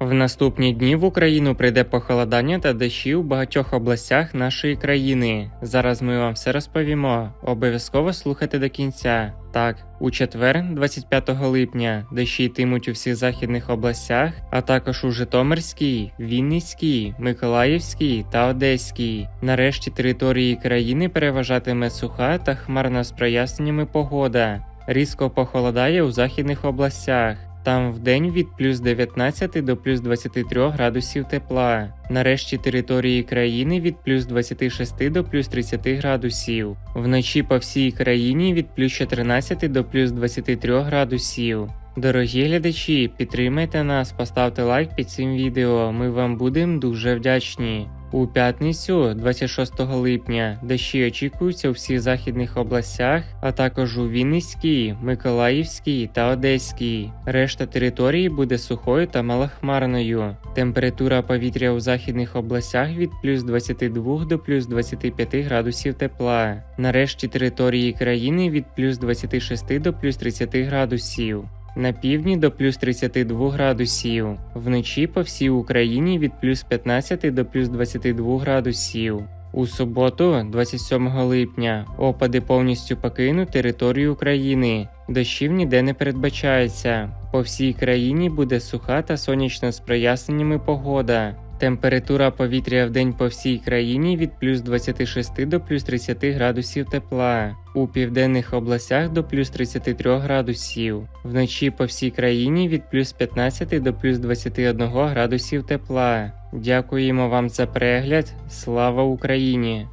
В наступні дні в Україну прийде похолодання та дощі у багатьох областях нашої країни. Зараз ми вам все розповімо. Обов'язково слухайте до кінця. Так, у четвер, 25 липня, дощі йтимуть у всіх західних областях, а також у Житомирській, Вінницькій, Миколаївській та Одеській. Нарешті території країни переважатиме суха та хмарна з проясненнями погода. Різко похолодає у західних областях. Там вдень від плюс 19 до плюс 23 градусів тепла. Нарешті території країни від плюс 26 до плюс 30 градусів. Вночі по всій країні від плюс 14 до плюс 23 градусів. Дорогі глядачі, підтримайте нас, поставте лайк під цим відео. Ми вам будемо дуже вдячні. У п'ятницю, 26 липня, дощі очікуються у всіх західних областях, а також у Вінницькій, Миколаївській та Одеській. Решта території буде сухою та малохмарною. Температура повітря у західних областях від плюс 22 до плюс 25 градусів тепла. Нарешті території країни від плюс 26 до плюс 30 градусів. На півдні до плюс 32 градусів, вночі по всій Україні від плюс 15 до плюс 22 градусів. У суботу, 27 липня, опади повністю покинуть територію України. Дощів ніде не передбачається. По всій країні буде суха та сонячна з проясненнями погода. Температура повітря в день по всій країні від плюс 26 до плюс 30 градусів тепла. У південних областях до плюс 33 градусів. Вночі по всій країні від плюс 15 до плюс 21 градусів тепла. Дякуємо вам за перегляд. Слава Україні!